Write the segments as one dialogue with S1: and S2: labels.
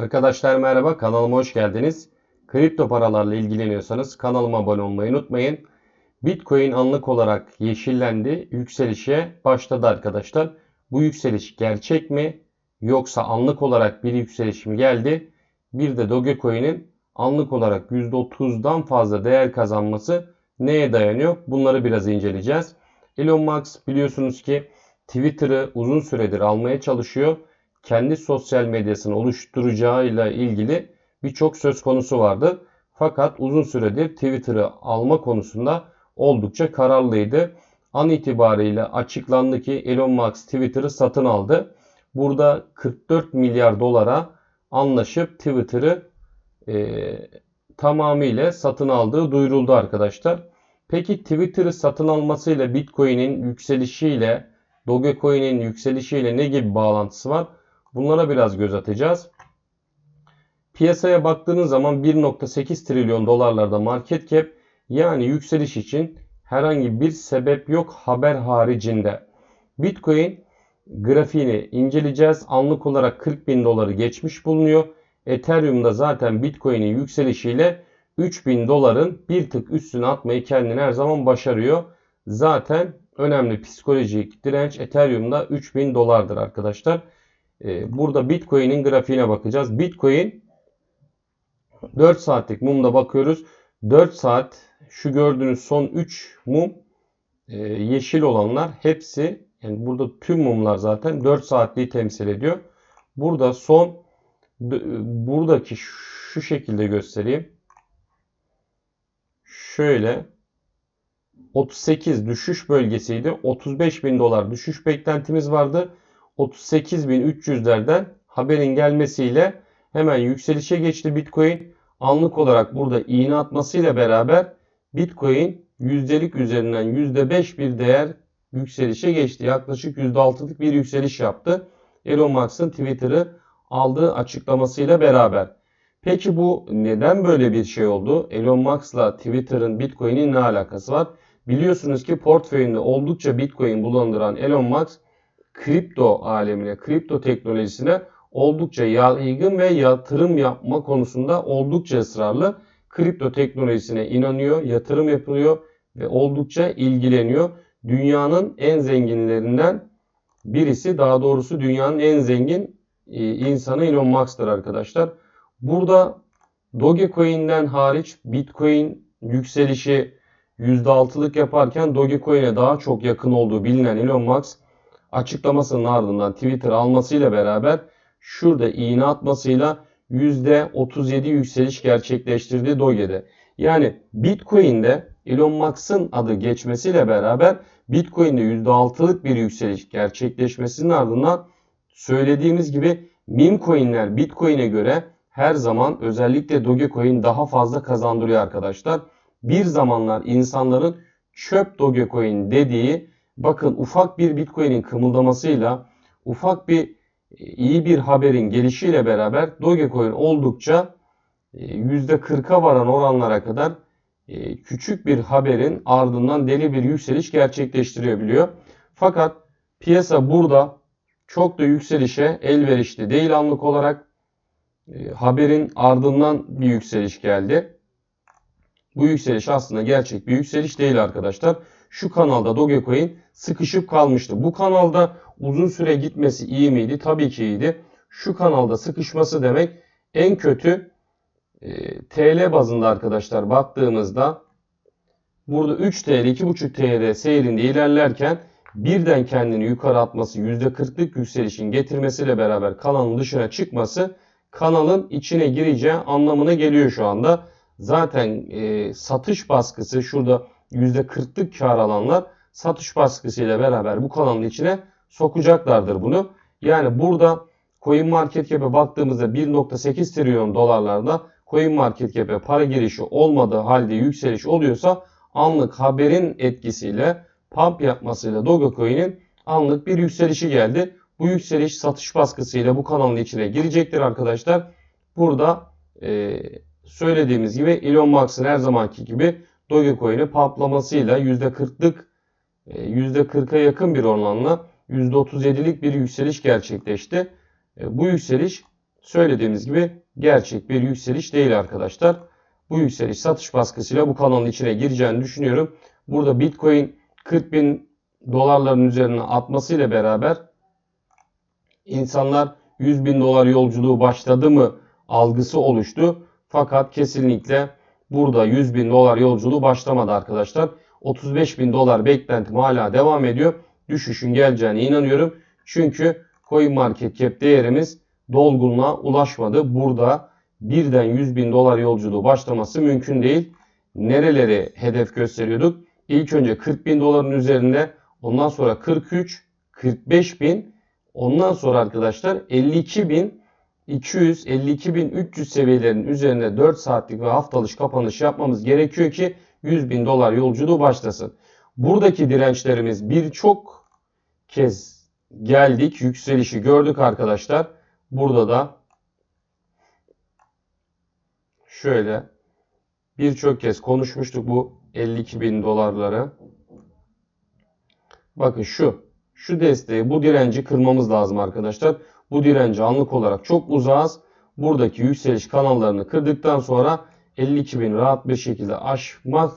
S1: Arkadaşlar merhaba kanalıma hoş geldiniz. Kripto paralarla ilgileniyorsanız kanalıma abone olmayı unutmayın. Bitcoin anlık olarak yeşillendi. Yükselişe başladı arkadaşlar. Bu yükseliş gerçek mi? Yoksa anlık olarak bir yükseliş mi geldi? Bir de Dogecoin'in anlık olarak %30'dan fazla değer kazanması neye dayanıyor? Bunları biraz inceleyeceğiz. Elon Musk biliyorsunuz ki Twitter'ı uzun süredir almaya çalışıyor kendi sosyal medyasını oluşturacağıyla ilgili birçok söz konusu vardı. Fakat uzun süredir Twitter'ı alma konusunda oldukça kararlıydı. An itibariyle açıklandı ki Elon Musk Twitter'ı satın aldı. Burada 44 milyar dolara anlaşıp Twitter'ı e, tamamıyla satın aldığı duyuruldu arkadaşlar. Peki Twitter'ı satın almasıyla Bitcoin'in yükselişiyle Dogecoin'in yükselişiyle ne gibi bağlantısı var? Bunlara biraz göz atacağız. Piyasaya baktığınız zaman 1.8 trilyon dolarlarda market cap yani yükseliş için herhangi bir sebep yok haber haricinde. Bitcoin grafiğini inceleyeceğiz. Anlık olarak 40 bin doları geçmiş bulunuyor. Ethereum'da zaten Bitcoin'in yükselişiyle 3000 doların bir tık üstüne atmayı kendini her zaman başarıyor. Zaten önemli psikolojik direnç Ethereum'da 3000 dolardır arkadaşlar. Ee, burada Bitcoin'in grafiğine bakacağız. Bitcoin 4 saatlik mumda bakıyoruz. 4 saat şu gördüğünüz son 3 mum e, yeşil olanlar hepsi yani burada tüm mumlar zaten 4 saatliği temsil ediyor. Burada son buradaki şu şekilde göstereyim. Şöyle 38 düşüş bölgesiydi. 35 bin dolar düşüş beklentimiz vardı. 38.300'lerden haberin gelmesiyle hemen yükselişe geçti Bitcoin. Anlık olarak burada iğne atmasıyla beraber Bitcoin yüzdelik üzerinden %5 bir değer yükselişe geçti. Yaklaşık %6'lık bir yükseliş yaptı. Elon Musk'ın Twitter'ı aldığı açıklamasıyla beraber. Peki bu neden böyle bir şey oldu? Elon Musk'la Twitter'ın Bitcoin'in ne alakası var? Biliyorsunuz ki portföyünde oldukça Bitcoin bulunduran Elon Musk kripto alemine, kripto teknolojisine oldukça yaygın ve yatırım yapma konusunda oldukça ısrarlı. Kripto teknolojisine inanıyor, yatırım yapılıyor ve oldukça ilgileniyor. Dünyanın en zenginlerinden birisi, daha doğrusu dünyanın en zengin e, insanı Elon Musk'tır arkadaşlar. Burada Dogecoin'den hariç Bitcoin yükselişi %6'lık yaparken Dogecoin'e daha çok yakın olduğu bilinen Elon Musk açıklamasının ardından Twitter almasıyla beraber şurada iğne atmasıyla %37 yükseliş gerçekleştirdi Doge'de. Yani Bitcoin'de Elon Musk'ın adı geçmesiyle beraber Bitcoin'de %6'lık bir yükseliş gerçekleşmesinin ardından söylediğimiz gibi meme coin'ler Bitcoin'e göre her zaman özellikle Dogecoin daha fazla kazandırıyor arkadaşlar. Bir zamanlar insanların çöp Dogecoin dediği bakın ufak bir Bitcoin'in kımıldamasıyla ufak bir e, iyi bir haberin gelişiyle beraber Dogecoin oldukça %40'a e, varan oranlara kadar e, küçük bir haberin ardından deli bir yükseliş gerçekleştirebiliyor. Fakat piyasa burada çok da yükselişe elverişli değil anlık olarak. Haberin ardından bir yükseliş geldi. Bu yükseliş aslında gerçek bir yükseliş değil arkadaşlar şu kanalda Dogecoin sıkışıp kalmıştı. Bu kanalda uzun süre gitmesi iyi miydi? Tabii ki iyiydi. Şu kanalda sıkışması demek en kötü e, TL bazında arkadaşlar baktığımızda burada 3 TL 2,5 TL seyrinde ilerlerken birden kendini yukarı atması %40'lık yükselişin getirmesiyle beraber kanalın dışına çıkması kanalın içine gireceği anlamına geliyor şu anda. Zaten e, satış baskısı şurada %40'lık kar alanlar satış baskısıyla beraber bu kanalın içine sokacaklardır bunu. Yani burada Coin Market Cap'e baktığımızda 1.8 trilyon dolarlarda Coin Market Cap'e para girişi olmadığı halde yükseliş oluyorsa anlık haberin etkisiyle pump yapmasıyla Dogecoin'in anlık bir yükselişi geldi. Bu yükseliş satış baskısıyla bu kanalın içine girecektir arkadaşlar. Burada e, söylediğimiz gibi Elon Musk'ın her zamanki gibi Dogecoin'i patlamasıyla %40'lık %40'a e, yakın bir oranla %37'lik bir yükseliş gerçekleşti. E, bu yükseliş söylediğimiz gibi gerçek bir yükseliş değil arkadaşlar. Bu yükseliş satış baskısıyla bu kanalın içine gireceğini düşünüyorum. Burada Bitcoin 40 bin dolarların üzerine atmasıyla beraber insanlar 100 bin dolar yolculuğu başladı mı algısı oluştu. Fakat kesinlikle burada 100 bin dolar yolculuğu başlamadı arkadaşlar. 35 bin dolar beklentim hala devam ediyor. Düşüşün geleceğine inanıyorum. Çünkü CoinMarketCap değerimiz dolgunluğa ulaşmadı. Burada birden 100 bin dolar yolculuğu başlaması mümkün değil. Nereleri hedef gösteriyorduk? İlk önce 40 bin doların üzerinde ondan sonra 43, 45 bin ondan sonra arkadaşlar 52 bin 200, 52 bin 300 seviyelerin üzerinde 4 saatlik ve haftalık kapanış yapmamız gerekiyor ki 100 bin dolar yolculuğu başlasın. Buradaki dirençlerimiz birçok kez geldik. Yükselişi gördük arkadaşlar. Burada da şöyle birçok kez konuşmuştuk bu 52 bin dolarları. Bakın şu. Şu desteği, bu direnci kırmamız lazım arkadaşlar. Bu direnci anlık olarak çok uzağız. Buradaki yükseliş kanallarını kırdıktan sonra 52 bin rahat bir şekilde aşmak,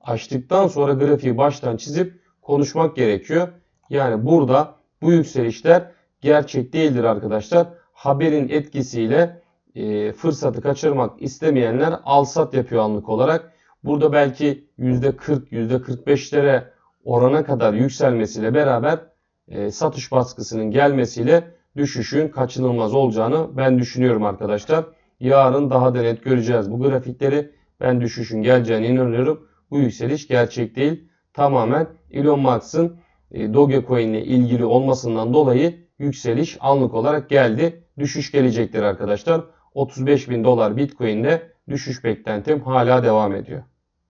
S1: aştıktan sonra grafiği baştan çizip konuşmak gerekiyor. Yani burada bu yükselişler gerçek değildir arkadaşlar. Haberin etkisiyle e, fırsatı kaçırmak istemeyenler al-sat yapıyor anlık olarak. Burada belki %40, %45'lere orana kadar yükselmesiyle beraber e, satış baskısının gelmesiyle düşüşün kaçınılmaz olacağını ben düşünüyorum arkadaşlar. Yarın daha da net göreceğiz bu grafikleri. Ben düşüşün geleceğine inanıyorum. Bu yükseliş gerçek değil. Tamamen Elon Musk'ın e, Dogecoin ile ilgili olmasından dolayı yükseliş anlık olarak geldi. Düşüş gelecektir arkadaşlar. 35 bin dolar Bitcoin'de düşüş beklentim hala devam ediyor.